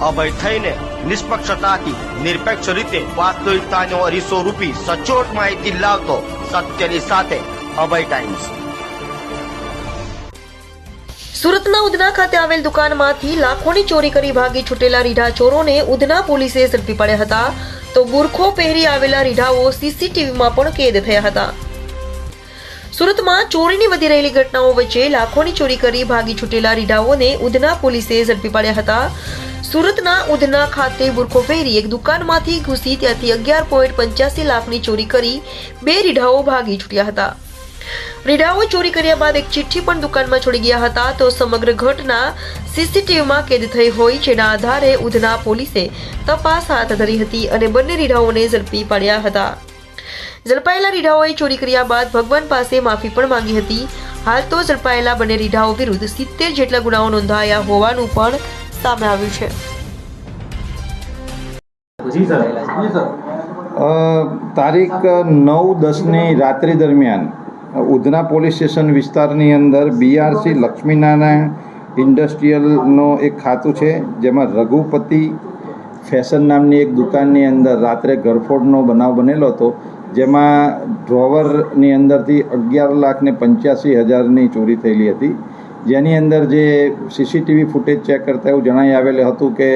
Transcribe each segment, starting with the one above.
અભય થઈને નિષ્પક્ષતાથી, નિરપેક્ષ રીતે વાસ્તવિકતાનો અરીસો રૂપી સચોટ માહિતી લાવતો સત્યની સાથે અભય ટાઈમ્સ સુરતના ઉધના ખાતે આવેલ દુકાનમાંથી લાખોની ચોરી કરી ભાગી છૂટેલા રીઢા ચોરોને ઉધના પોલીસે ઝડપી પડ્યા હતા. તો બુરખો પહેરી આવેલા રીઢાઓ સીસીટીવીમાં પણ કેદ થયા હતા. સુરતમાં ચોરીની વધી રહેલી ઘટનાઓ વચ્ચે લાખોની ચોરી કરી ભાગી છૂટેલા રીઢાઓને ઉધના પોલીસે ઝડપી પડ્યા હતા. સુરતના ઉધના ખાતે બુરખો પહેરી એક દુકાનમાંથી ઘૂસી ત્યાંથી અગિયાર પોઈન્ટ પંચ્યાસી લાખની ચોરી કરી બે રીઢાઓ ભાગી છૂટ્યા હતા. રીઢાઓ ચોરી કર્યા બાદ એક ચિઠ્ઠી પણ દુકાનમાં છોડી ગયા હતા તો સમગ્ર ઘટના સીસીટીવીમાં કેદ થઈ હોય જેના આધારે ઉધના પોલીસે તપાસ હાથ ધરી હતી અને બંને રીઢાઓને ઝડપી પાડ્યા હતા. ઝડપાયેલા રીઢાઓએ ચોરી કર્યા બાદ ભગવાન પાસે માફી પણ માંગી હતી. હાલ તો ઝડપાયેલા બંને રીઢાઓ વિરુદ્ધ સિત્તેર જેટલા ગુનાઓ નોંધાયા હોવાનું પણ સામે આવ્યું છે. જી સર. જી સર. અ, તારીખ નવ દસની રાત્રિ દરમિયાન ઉધના પોલીસ સ્ટેશન વિસ્તારની અંદર બીઆરસી લક્ષ્મીનારાયણ ઇન્ડસ્ટ્રીયલનો એક ખાતું છે જેમાં રઘુપતિ ફેશન નામની એક દુકાનની અંદર રાત્રે ગરફોડનો બનાવ બનેલો હતો જેમાં ડ્રોવરની અંદરથી અગિયાર લાખ ને પંચ્યાસી હજારની ચોરી થયેલી હતી. જેની અંદર જે સીસીટીવી ફૂટેજ ચેક કરતા એવું જણાઈ આવેલું હતું કે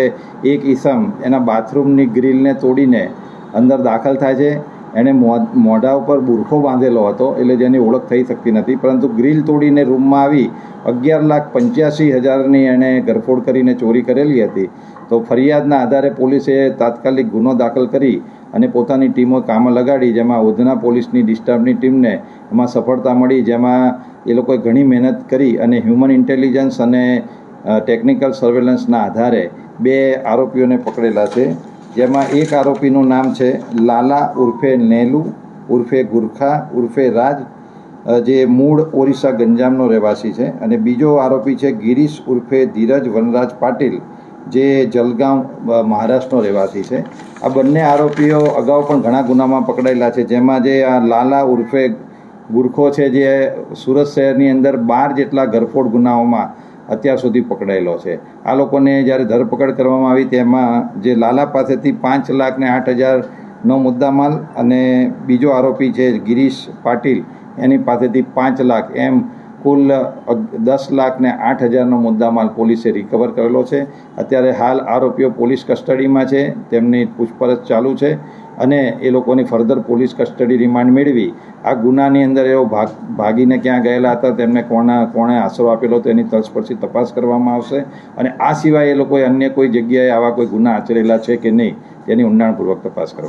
એક ઈસમ એના બાથરૂમની ગ્રીલને તોડીને અંદર દાખલ થાય છે. એણે મોઢા ઉપર બુરખો બાંધેલો હતો એટલે જેની ઓળખ થઈ શકતી નથી. પરંતુ ગ્રીલ તોડીને રૂમમાં આવી અગિયાર લાખ પંચ્યાસી હજારની એણે ગરફોડ કરીને ચોરી કરેલી હતી. તો ફરિયાદના આધારે પોલીસે તાત્કાલિક ગુનો દાખલ કરી અને પોતાની ટીમો કામમાં લગાડી, જેમાં ઉધના પોલીસની ડિસ્ટર્બની ટીમને એમાં સફળતા મળી, જેમાં એ લોકોએ ઘણી મહેનત કરી અને હ્યુમન ઇન્ટેલિજન્સ અને ટેકનિકલ સર્વેલન્સના આધારે બે આરોપીઓને પકડેલા છે. જેમાં એક આરોપીનું નામ છે લાલા ઉર્ફે નેલુ, ઉર્ફે ગુરખા, ઉર્ફે રાજ જે મૂળ ઓરિસ્સા ગંજામનો રહેવાસી છે. અને બીજો આરોપી છે ગિરીશ ઉર્ફે ધીરજ વનરાજ પાટીલ. જે જલગાંવ મહારાષ્ટ્રનો રહેવાસી છે. આ બંને આરોપીઓ અગાઉ પણ ઘણા ગુનામાં પકડાયેલા છે. જેમાં જે આ લાલા ઉર્ફે ગુરખો છે જે સુરત શહેરની અંદર બાર જેટલા ગરફોડ ગુનાઓમાં અત્યાર સુધી પકડાયેલો છે. આ લોકોને જ્યારે ધરપકડ કરવામાં આવી, તેમાં જે લાલા પાસેથી પાંચ લાખ ને આઠ હજારનો મુદ્દામાલ અને બીજો આરોપી છે ગિરીશ પાટીલ, એની પાસેથી પાંચ લાખ એમ કુલ દસ લાખ ને આઠ હજારનો મુદ્દામાલ પોલીસે રિકવર કરેલો છે. અત્યારે હાલ આરોપીઓ પોલીસ કસ્ટડીમાં છે, તેમની પૂછપરછ ચાલુ છે અને એ લોકોની ફર્ધર પોલીસ કસ્ટડી રિમાન્ડ મેળવી. આ ગુનાની અંદર એઓ ભાગ, ભાગીને ક્યાં ગયેલા હતા, તેમને કોના કોણે આશરો આપેલો તેની તલસ્પર્શી તપાસ કરવામાં આવશે અને આ સિવાય એ લોકોએ અન્ય કોઈ જગ્યાએ આવા કોઈ ગુના આચરેલા છે કે નહીં, તેની ઊંડાણપૂર્વક તપાસ કરવા